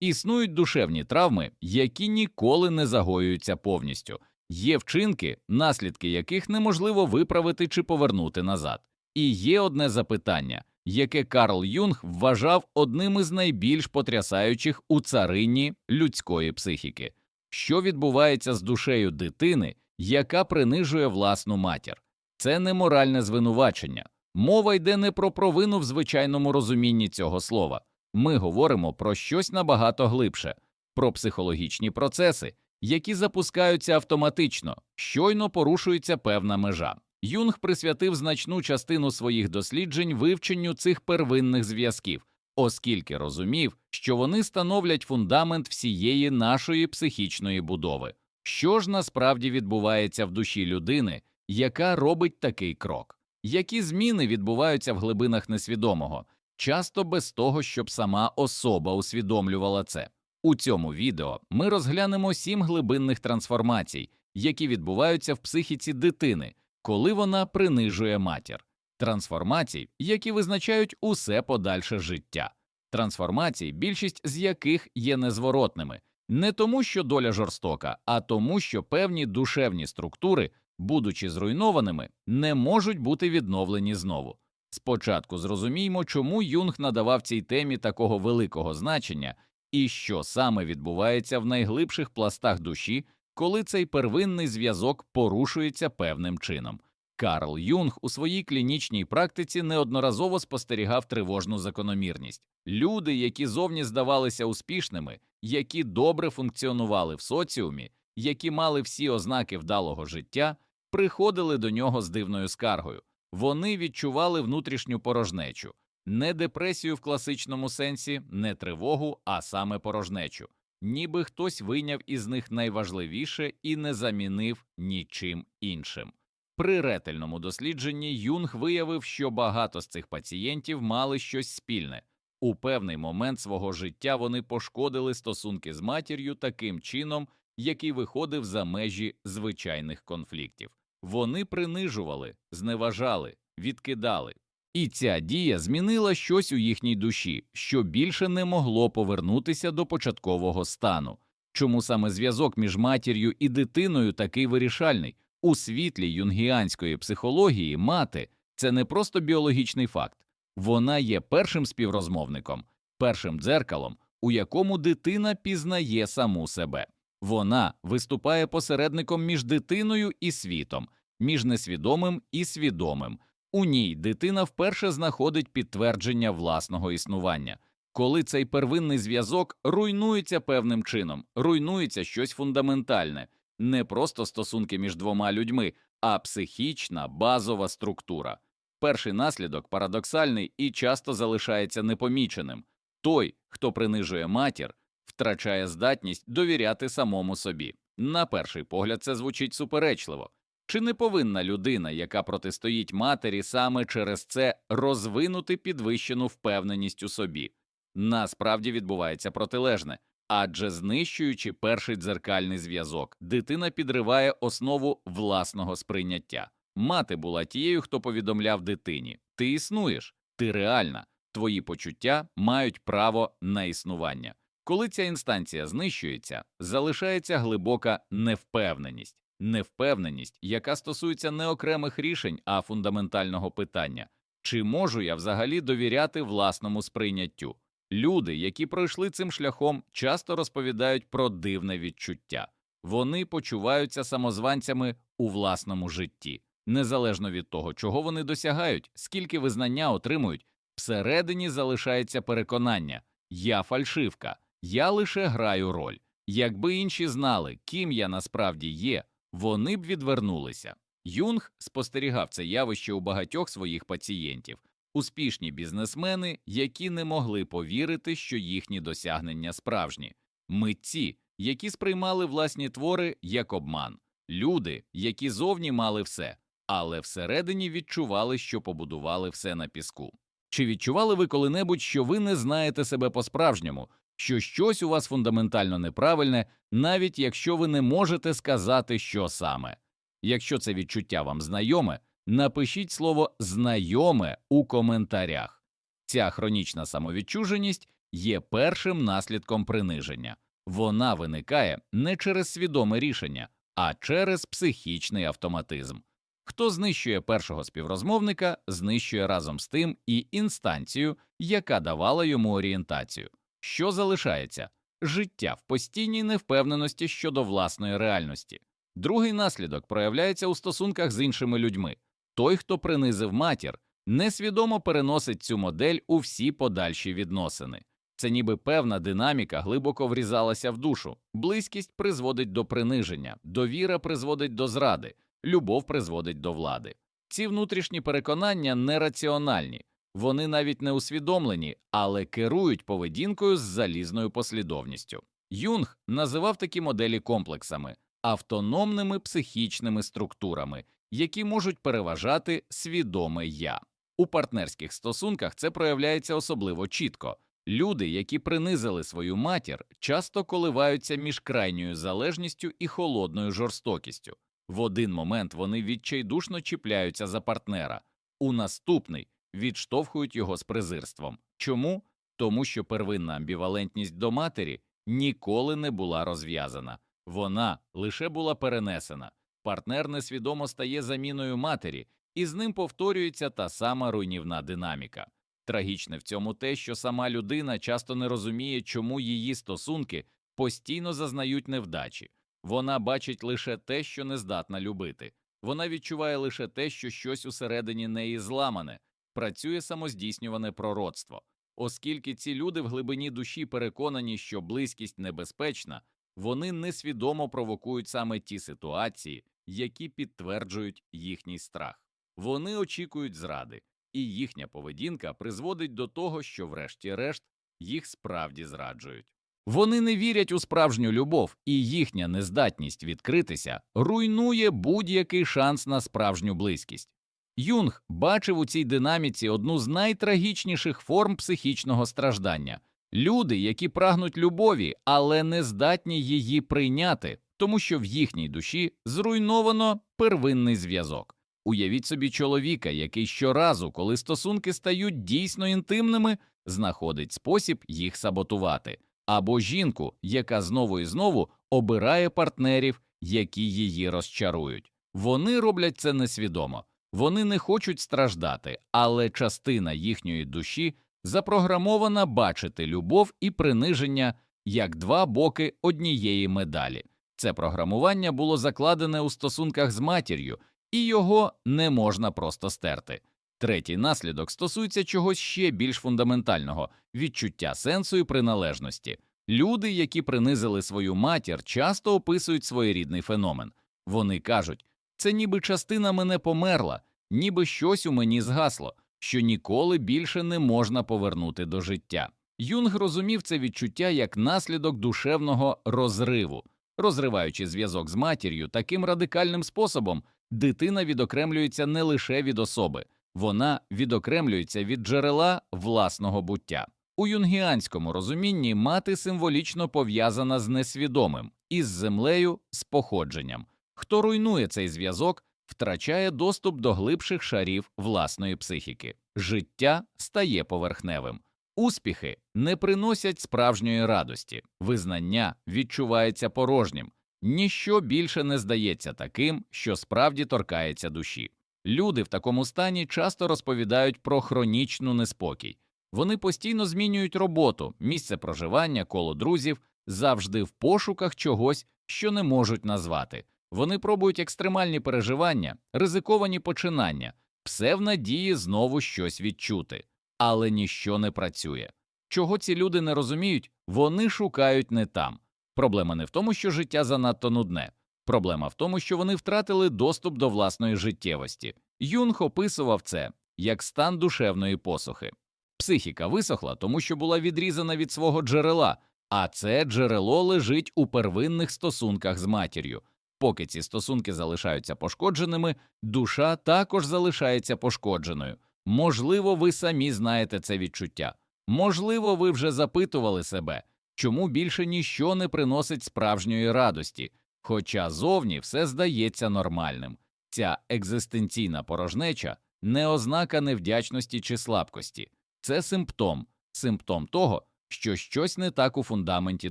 Існують душевні травми, які ніколи не загоюються повністю. Є вчинки, наслідки яких неможливо виправити чи повернути назад. І є одне запитання, яке Карл Юнг вважав одним із найбільш потрясаючих у царині людської психіки. Що відбувається з душею дитини, яка принижує власну матір? Це не моральне звинувачення. Мова йде не про провину в звичайному розумінні цього слова. Ми говоримо про щось набагато глибше, про психологічні процеси, які запускаються автоматично, щойно порушується певна межа. Юнг присвятив значну частину своїх досліджень вивченню цих первинних зв'язків, оскільки розумів, що вони становлять фундамент всієї нашої психічної будови. Що ж насправді відбувається в душі людини, яка робить такий крок? Які зміни відбуваються в глибинах несвідомого, часто без того, щоб сама особа усвідомлювала це? У цьому відео ми розглянемо сім глибинних трансформацій, які відбуваються в психіці дитини, коли вона принижує матір, трансформацій, які визначають усе подальше життя, трансформацій, більшість з яких є незворотними, не тому, що доля жорстока, а тому, що певні душевні структури, будучи зруйнованими, не можуть бути відновлені знову. Спочатку зрозуміймо, чому Юнг надавав цій темі такого великого значення і що саме відбувається в найглибших пластах душі, коли цей первинний зв'язок порушується певним чином. Карл Юнг у своїй клінічній практиці неодноразово спостерігав тривожну закономірність. Люди, які зовні здавалися успішними, які добре функціонували в соціумі, які мали всі ознаки вдалого життя, приходили до нього з дивною скаргою. Вони відчували внутрішню порожнечу, не депресію в класичному сенсі, не тривогу, а саме порожнечу, ніби хтось вийняв із них найважливіше і не замінив нічим іншим. При ретельному дослідженні Юнг виявив, що багато з цих пацієнтів мали щось спільне. У певний момент свого життя вони пошкодили стосунки з матір'ю таким чином, який виходив за межі звичайних конфліктів. Вони принижували, зневажали, відкидали. І ця дія змінила щось у їхній душі, що більше не могло повернутися до початкового стану. Чому саме зв'язок між матір'ю і дитиною такий вирішальний? У світлі юнгіанської психології мати це не просто біологічний факт, вона є першим співрозмовником, першим дзеркалом, у якому дитина пізнає саму себе. Вона виступає посередником між дитиною і світом, між несвідомим і свідомим. У ній дитина вперше знаходить підтвердження власного існування. Коли цей первинний зв'язок руйнується певним чином, руйнується щось фундаментальне, не просто стосунки між двома людьми, а психічна базова структура. Перший наслідок парадоксальний і часто залишається непоміченим той, хто принижує матір, втрачає здатність довіряти самому собі. На перший погляд, це звучить суперечливо. Чи не повинна людина, яка протистоїть матері, саме через це розвинути підвищену впевненість у собі? Насправді відбувається протилежне, адже знищуючи перший дзеркальний зв'язок, дитина підриває основу власного сприйняття. Мати була тією, хто повідомляв дитині: ти існуєш, ти реальна, твої почуття мають право на існування. Коли ця інстанція знищується, залишається глибока невпевненість, невпевненість, яка стосується не окремих рішень, а фундаментального питання. Чи можу я взагалі довіряти власному сприйняттю? Люди, які пройшли цим шляхом, часто розповідають про дивне відчуття. Вони почуваються самозванцями у власному житті, незалежно від того, чого вони досягають, скільки визнання отримують, всередині залишається переконання я фальшивка, я лише граю роль. Якби інші знали, ким я насправді є, вони б відвернулися. Юнг спостерігав це явище у багатьох своїх пацієнтів, успішні бізнесмени, які не могли повірити, що їхні досягнення справжні, митці, які сприймали власні твори як обман, люди, які зовні мали все, але всередині відчували, що побудували все на піску. Чи відчували ви коли-небудь, що ви не знаєте себе по-справжньому, що щось у вас фундаментально неправильне, навіть якщо ви не можете сказати, що саме? Якщо це відчуття вам знайоме, напишіть слово знайоме у коментарях. Ця хронічна самовідчуженість є першим наслідком приниження. Вона виникає не через свідоме рішення, а через психічний автоматизм. Хто знищує першого співрозмовника, знищує разом з тим і інстанцію, яка давала йому орієнтацію. Що залишається? Життя в постійній невпевненості щодо власної реальності. Другий наслідок проявляється у стосунках з іншими людьми. Той, хто принизив матір, несвідомо переносить цю модель у всі подальші відносини. Це ніби певна динаміка глибоко врізалася в душу. Близькість призводить до приниження, довіра призводить до зради, любов призводить до влади. Ці внутрішні переконання нераціональні, вони навіть не усвідомлені, але керують поведінкою з залізною послідовністю. Юнг називав такі моделі комплексами, автономними психічними структурами, які можуть переважати свідоме я. У партнерських стосунках це проявляється особливо чітко. Люди, які принизили свою матір, часто коливаються між крайньою залежністю і холодною жорстокістю. В один момент вони відчайдушно чіпляються за партнера, у наступний відштовхують його з презирством. Чому? Тому що первинна амбівалентність до матері ніколи не була розв'язана, вона лише була перенесена. Партнер несвідомо стає заміною матері, і з ним повторюється та сама руйнівна динаміка. Трагічне в цьому те, що сама людина часто не розуміє, чому її стосунки постійно зазнають невдачі. Вона бачить лише те, що не здатна любити. Вона відчуває лише те, що щось усередині неї зламане, працює самоздійснюване пророцтво. Оскільки ці люди в глибині душі переконані, що близькість небезпечна, вони несвідомо провокують саме ті ситуації, які підтверджують їхній страх. Вони очікують зради, і їхня поведінка призводить до того, що, врешті-решт, їх справді зраджують. Вони не вірять у справжню любов, і їхня нездатність відкритися руйнує будь-який шанс на справжню близькість. Юнг бачив у цій динаміці одну з найтрагічніших форм психічного страждання люди, які прагнуть любові, але не здатні її прийняти, тому що в їхній душі зруйновано первинний зв'язок. Уявіть собі чоловіка, який щоразу, коли стосунки стають дійсно інтимними, знаходить спосіб їх саботувати, або жінку, яка знову і знову обирає партнерів, які її розчарують. Вони роблять це несвідомо, вони не хочуть страждати, але частина їхньої душі запрограмована бачити любов і приниження як два боки однієї медалі. Це програмування було закладене у стосунках з матір'ю, і його не можна просто стерти. Третій наслідок стосується чогось ще більш фундаментального відчуття сенсу і приналежності. Люди, які принизили свою матір, часто описують своєрідний феномен. Вони кажуть, це ніби частина мене померла, ніби щось у мені згасло, що ніколи більше не можна повернути до життя. Юнг розумів це відчуття як наслідок душевного розриву, розриваючи зв'язок з матір'ю таким радикальним способом, дитина відокремлюється не лише від особи, вона відокремлюється від джерела власного буття. У юнгіанському розумінні мати символічно пов'язана з несвідомим, із землею, з походженням. Хто руйнує цей зв'язок, втрачає доступ до глибших шарів власної психіки. Життя стає поверхневим. Успіхи не приносять справжньої радості, визнання відчувається порожнім, ніщо більше не здається таким, що справді торкається душі. Люди в такому стані часто розповідають про хронічну неспокій. Вони постійно змінюють роботу, місце проживання, коло друзів, завжди в пошуках чогось, що не можуть назвати. Вони пробують екстремальні переживання, ризиковані починання, все надії знову щось відчути, але ніщо не працює. Чого ці люди не розуміють, вони шукають не там. Проблема не в тому, що життя занадто нудне, проблема в тому, що вони втратили доступ до власної життєвості. Юнг описував це як стан душевної посухи. Психіка висохла, тому що була відрізана від свого джерела, а це джерело лежить у первинних стосунках з матір'ю. Поки ці стосунки залишаються пошкодженими, душа також залишається пошкодженою. Можливо, ви самі знаєте це відчуття. Можливо, ви вже запитували себе, чому більше ніщо не приносить справжньої радості, хоча зовні все здається нормальним. Ця екзистенційна порожнеча не ознака невдячності чи слабкості, це симптом, симптом того, що щось не так у фундаменті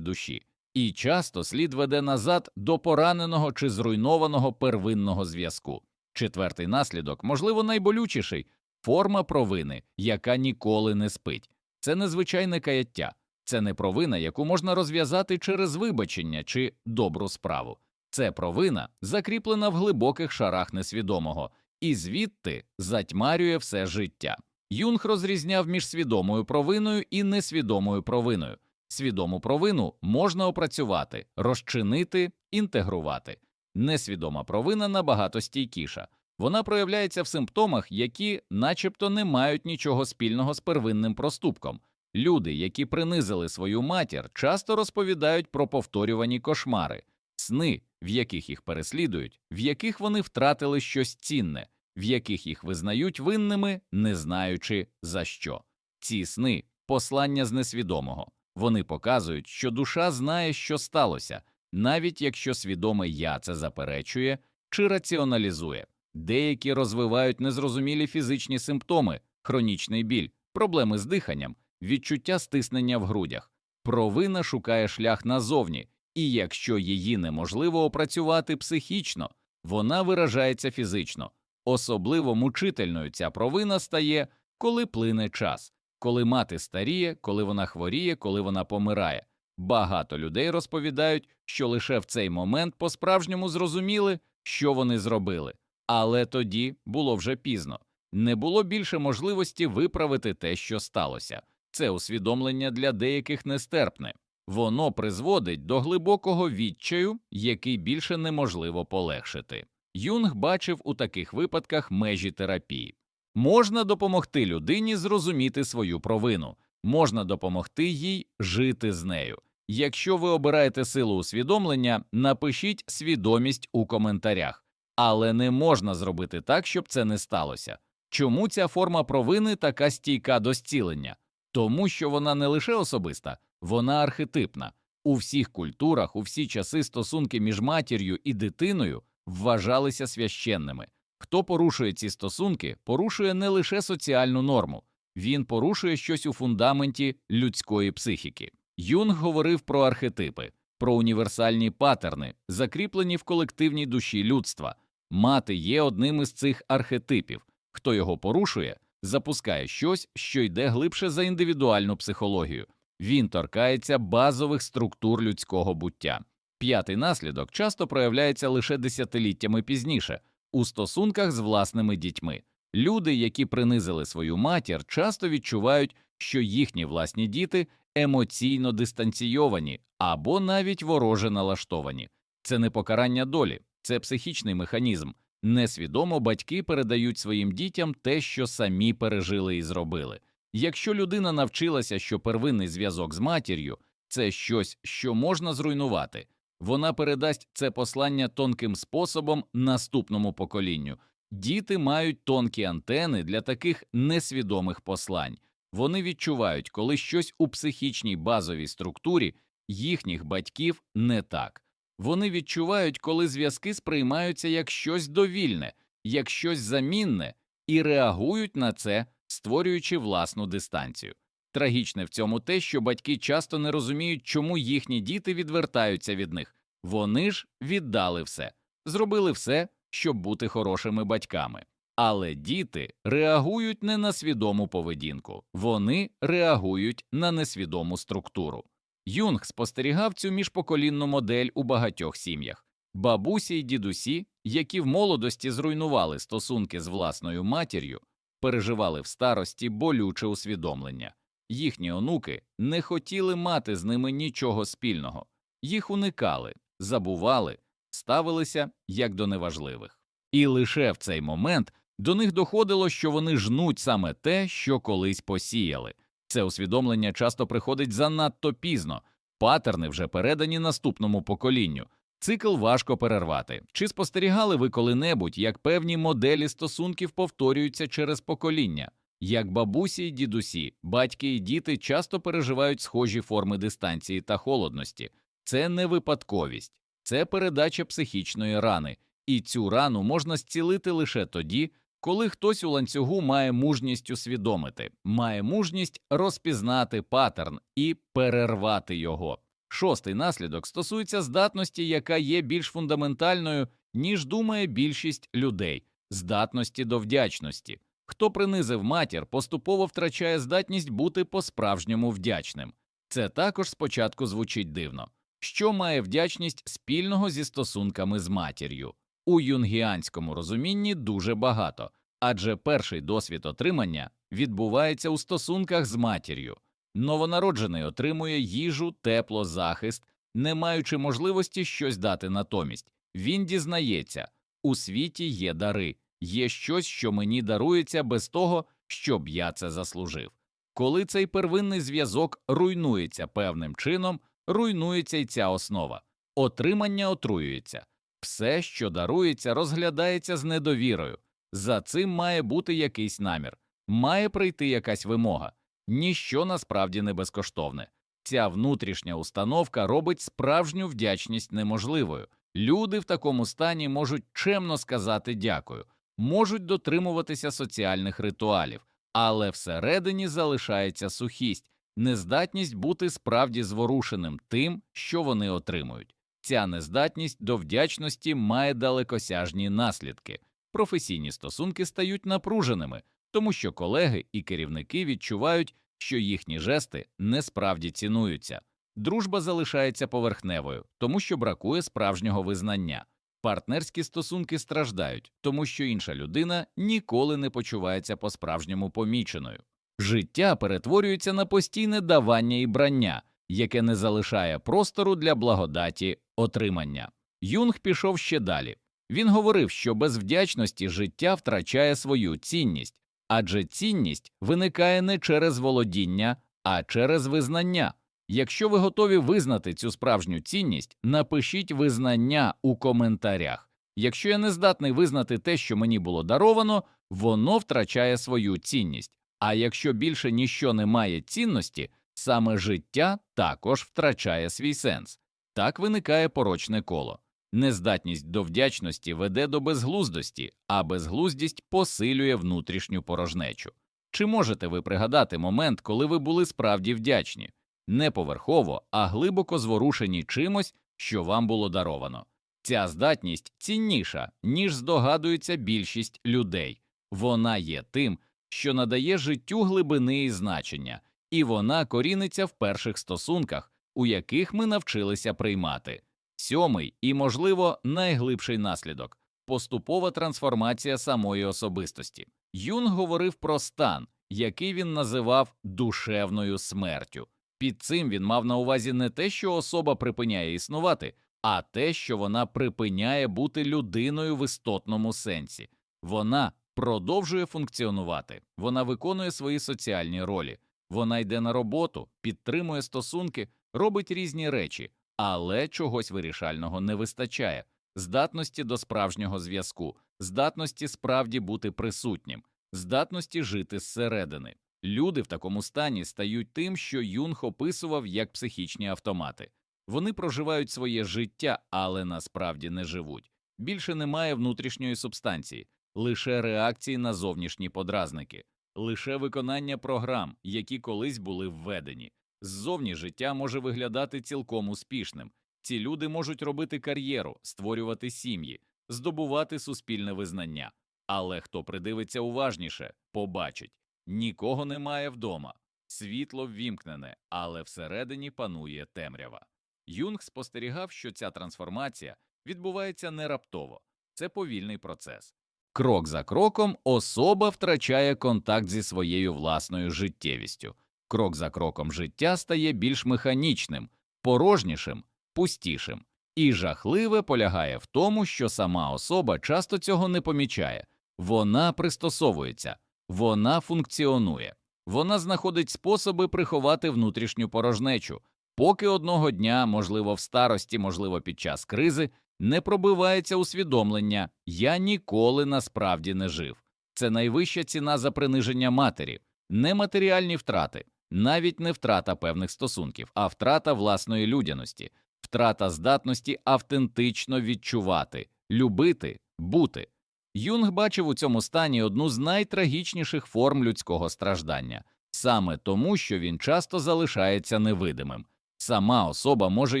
душі, і часто слід веде назад до пораненого чи зруйнованого первинного зв'язку. Четвертий наслідок, можливо, найболючіший форма провини, яка ніколи не спить. Це незвичайне каяття, це не провина, яку можна розв'язати через вибачення чи добру справу. Це провина, закріплена в глибоких шарах несвідомого, і звідти затьмарює все життя. Юнг розрізняв між свідомою провиною і несвідомою провиною. Свідому провину можна опрацювати, розчинити, інтегрувати. Несвідома провина набагато стійкіша. Вона проявляється в симптомах, які, начебто, не мають нічого спільного з первинним проступком. Люди, які принизили свою матір, часто розповідають про повторювані кошмари, сни, в яких їх переслідують, в яких вони втратили щось цінне, в яких їх визнають винними, не знаючи за що. Ці сни послання з несвідомого. Вони показують, що душа знає, що сталося, навіть якщо свідоме я це заперечує чи раціоналізує. Деякі розвивають незрозумілі фізичні симптоми, хронічний біль, проблеми з диханням, відчуття стиснення в грудях. Провина шукає шлях назовні, і якщо її неможливо опрацювати психічно, вона виражається фізично. Особливо мучительною ця провина стає, коли плине час, коли мати старіє, коли вона хворіє, коли вона помирає. Багато людей розповідають, що лише в цей момент по-справжньому зрозуміли, що вони зробили, але тоді було вже пізно. Не було більше можливості виправити те, що сталося. Це усвідомлення для деяких нестерпне. Воно призводить до глибокого відчаю, який більше неможливо полегшити. Юнг бачив у таких випадках межі терапії. Можна допомогти людині зрозуміти свою провину, можна допомогти їй жити з нею. Якщо ви обираєте силу усвідомлення, напишіть свідомість у коментарях, але не можна зробити так, щоб це не сталося. Чому ця форма провини така стійка до зцілення? Тому що вона не лише особиста, вона архетипна. У всіх культурах, у всі часи стосунки між матір'ю і дитиною вважалися священними. Хто порушує ці стосунки, порушує не лише соціальну норму, він порушує щось у фундаменті людської психіки. Юнг говорив про архетипи, про універсальні патерни, закріплені в колективній душі людства. Мати є одним із цих архетипів. Хто його порушує, запускає щось, що йде глибше за індивідуальну психологію. Він торкається базових структур людського буття. П'ятий наслідок часто проявляється лише десятиліттями пізніше у стосунках з власними дітьми. Люди, які принизили свою матір, часто відчувають, що їхні власні діти емоційно дистанційовані або навіть вороже налаштовані. Це не покарання долі, це психічний механізм. Несвідомо батьки передають своїм дітям те, що самі пережили і зробили. Якщо людина навчилася, що первинний зв'язок з матір'ю це щось, що можна зруйнувати, вона передасть це послання тонким способом наступному поколінню. Діти мають тонкі антени для таких несвідомих послань. Вони відчувають, коли щось у психічній базовій структурі їхніх батьків не так. Вони відчувають, коли зв'язки сприймаються як щось довільне, як щось замінне, і реагують на це, створюючи власну дистанцію. Трагічне в цьому те, що батьки часто не розуміють, чому їхні діти відвертаються від них. Вони ж віддали все, зробили все, щоб бути хорошими батьками. Але діти реагують не на свідому поведінку, вони реагують на несвідому структуру. Юнг спостерігав цю міжпоколінну модель у багатьох сім'ях. Бабусі й дідусі, які в молодості зруйнували стосунки з власною матір'ю, переживали в старості болюче усвідомлення. Їхні онуки не хотіли мати з ними нічого спільного, їх уникали, забували, ставилися як до неважливих. І лише в цей момент до них доходило, що вони жнуть саме те, що колись посіяли. Це усвідомлення часто приходить занадто пізно, патерни вже передані наступному поколінню. Цикл важко перервати. Чи спостерігали ви коли-небудь, як певні моделі стосунків повторюються через покоління? Як бабусі й дідусі, батьки і діти часто переживають схожі форми дистанції та холодності. Це не випадковість, це передача психічної рани, і цю рану можна зцілити лише тоді, Коли хтось у ланцюгу має мужність усвідомити, має мужність розпізнати паттерн і перервати його. Шостий наслідок стосується здатності, яка є більш фундаментальною, ніж думає більшість людей здатності до вдячності. Хто принизив матір, поступово втрачає здатність бути по-справжньому вдячним. Це також спочатку звучить дивно. Що має вдячність спільного зі стосунками з матір'ю? У юнгіанському розумінні дуже багато, адже перший досвід отримання відбувається у стосунках з матір'ю. Новонароджений отримує їжу, тепло, захист, не маючи можливості щось дати натомість. Він дізнається у світі є дари, є щось, що мені дарується без того, щоб я це заслужив. Коли цей первинний зв'язок руйнується певним чином, руйнується й ця основа. Отримання отруюється. Все, що дарується, розглядається з недовірою. За цим має бути якийсь намір, має прийти якась вимога. Ніщо насправді не безкоштовне. Ця внутрішня установка робить справжню вдячність неможливою. Люди в такому стані можуть чемно сказати дякую, можуть дотримуватися соціальних ритуалів, але всередині залишається сухість, нездатність бути справді зворушеним тим, що вони отримують. Ця нездатність до вдячності має далекосяжні наслідки. Професійні стосунки стають напруженими, тому що колеги і керівники відчувають, що їхні жести несправді цінуються. Дружба залишається поверхневою, тому що бракує справжнього визнання. Партнерські стосунки страждають, тому що інша людина ніколи не почувається по-справжньому поміченою. Життя перетворюється на постійне давання і брання, яке не залишає простору для благодаті отримання. Юнг пішов ще далі. Він говорив, що без вдячності життя втрачає свою цінність, адже цінність виникає не через володіння, а через визнання. Якщо ви готові визнати цю справжню цінність, напишіть визнання у коментарях. Якщо я не здатний визнати те, що мені було даровано, воно втрачає свою цінність. А якщо більше ніщо не має цінності, саме життя також втрачає свій сенс. Так виникає порочне коло. Нездатність до вдячності веде до безглуздості, а безглуздість посилює внутрішню порожнечу. Чи можете ви пригадати момент, коли ви були справді вдячні? Не поверхово, а глибоко зворушені чимось, що вам було даровано. Ця здатність цінніша, ніж здогадується більшість людей. Вона є тим, що надає життю глибини і значення, і вона коріниться в перших стосунках, у яких ми навчилися приймати. Сьомий і, можливо, найглибший наслідок поступова трансформація самої особистості. Юнг говорив про стан, який він називав душевною смертю. Під цим він мав на увазі не те, що особа припиняє існувати, а те, що вона припиняє бути людиною в істотному сенсі. Вона продовжує функціонувати, вона виконує свої соціальні ролі, вона йде на роботу, підтримує стосунки, робить різні речі, але чогось вирішального не вистачає здатності до справжнього зв'язку, здатності справді бути присутнім, здатності жити зсередини. Люди в такому стані стають тим, що Юнг описував як психічні автомати. Вони проживають своє життя, але насправді не живуть. Більше немає внутрішньої субстанції, лише реакції на зовнішні подразники, лише виконання програм, які колись були введені. Ззовні життя може виглядати цілком успішним. Ці люди можуть робити кар'єру, створювати сім'ї, здобувати суспільне визнання. Але хто придивиться уважніше, побачить нікого немає вдома, світло ввімкнене, але всередині панує темрява. Юнг спостерігав, що ця трансформація відбувається не раптово, це повільний процес. Крок за кроком особа втрачає контакт зі своєю власною життєвістю. Крок за кроком життя стає більш механічним, порожнішим, пустішим. І жахливе полягає в тому, що сама особа часто цього не помічає, вона пристосовується, вона функціонує, вона знаходить способи приховати внутрішню порожнечу, поки одного дня, можливо, в старості, можливо, під час кризи, не пробивається усвідомлення я ніколи насправді не жив. Це найвища ціна за приниження матері, не матеріальні втрати, навіть не втрата певних стосунків, а втрата власної людяності, втрата здатності автентично відчувати, любити, бути. Юнг бачив у цьому стані одну з найтрагічніших форм людського страждання, саме тому, що він часто залишається невидимим. Сама особа може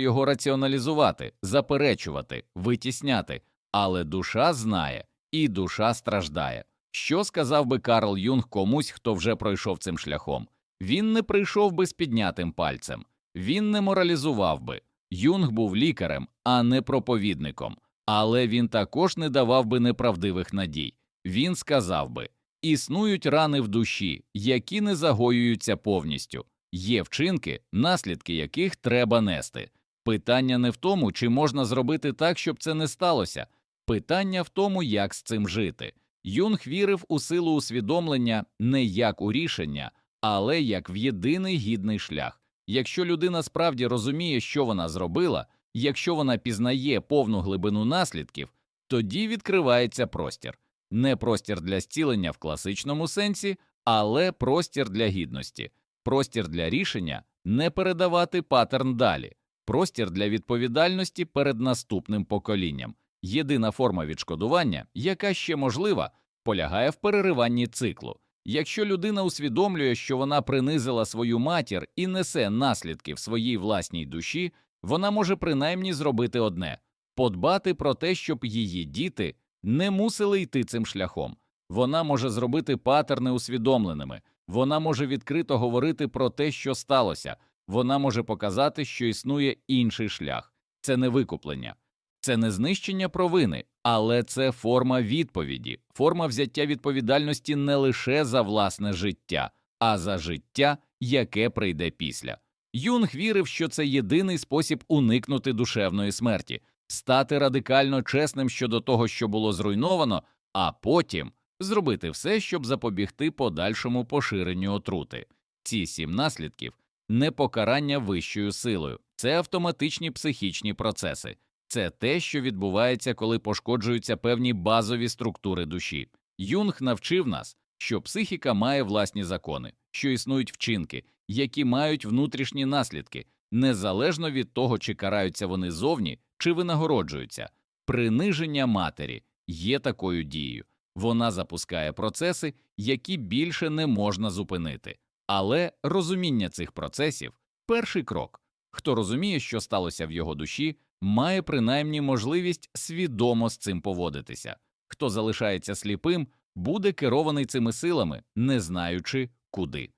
його раціоналізувати, заперечувати, витісняти, але душа знає і душа страждає. Що сказав би Карл Юнг комусь, хто вже пройшов цим шляхом? Він не прийшов би з піднятим пальцем, він не моралізував би. Юнг був лікарем, а не проповідником, але він також не давав би неправдивих надій. Він сказав би існують рани в душі, які не загоюються повністю, є вчинки, наслідки яких треба нести. Питання не в тому, чи можна зробити так, щоб це не сталося, питання в тому, як з цим жити. Юнг вірив у силу усвідомлення не як у рішення, але як в єдиний гідний шлях. Якщо людина справді розуміє, що вона зробила, якщо вона пізнає повну глибину наслідків, тоді відкривається простір не простір для зцілення в класичному сенсі, але простір для гідності, простір для рішення не передавати паттерн далі, простір для відповідальності перед наступним поколінням. Єдина форма відшкодування, яка ще можлива, полягає в перериванні циклу. Якщо людина усвідомлює, що вона принизила свою матір і несе наслідки в своїй власній душі, вона може принаймні зробити одне подбати про те, щоб її діти не мусили йти цим шляхом. Вона може зробити патерни усвідомленими, вона може відкрито говорити про те, що сталося, вона може показати, що існує інший шлях. Це не викуплення, це не знищення провини, але це форма відповіді, форма взяття відповідальності не лише за власне життя, а за життя, яке прийде після. Юнг вірив, що це єдиний спосіб уникнути душевної смерті, стати радикально чесним щодо того, що було зруйновано, а потім зробити все, щоб запобігти подальшому поширенню отрути. Ці сім наслідків не покарання вищою силою, це автоматичні психічні процеси, це те, що відбувається, коли пошкоджуються певні базові структури душі. Юнг навчив нас, що психіка має власні закони, що існують вчинки, які мають внутрішні наслідки, незалежно від того, чи караються вони зовні, чи винагороджуються. Приниження матері є такою дією, вона запускає процеси, які більше не можна зупинити. Але розуміння цих процесів перший крок. Хто розуміє, що сталося в його душі, має принаймні можливість свідомо з цим поводитися. Хто залишається сліпим, буде керований цими силами, не знаючи куди.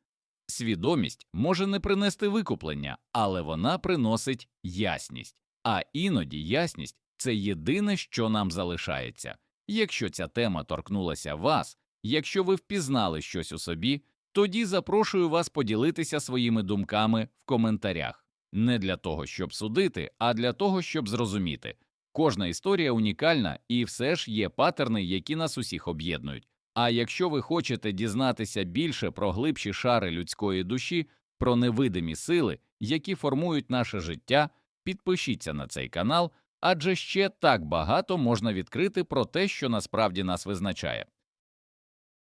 Свідомість може не принести викуплення, але вона приносить ясність, а іноді ясність це єдине, що нам залишається. Якщо ця тема торкнулася вас, якщо ви впізнали щось у собі, тоді запрошую вас поділитися своїми думками в коментарях не для того, щоб судити, а для того, щоб зрозуміти. Кожна історія унікальна і все ж є патерни, які нас усіх об'єднують. А якщо ви хочете дізнатися більше про глибші шари людської душі, про невидимі сили, які формують наше життя, підпишіться на цей канал, адже ще так багато можна відкрити про те, що насправді нас визначає.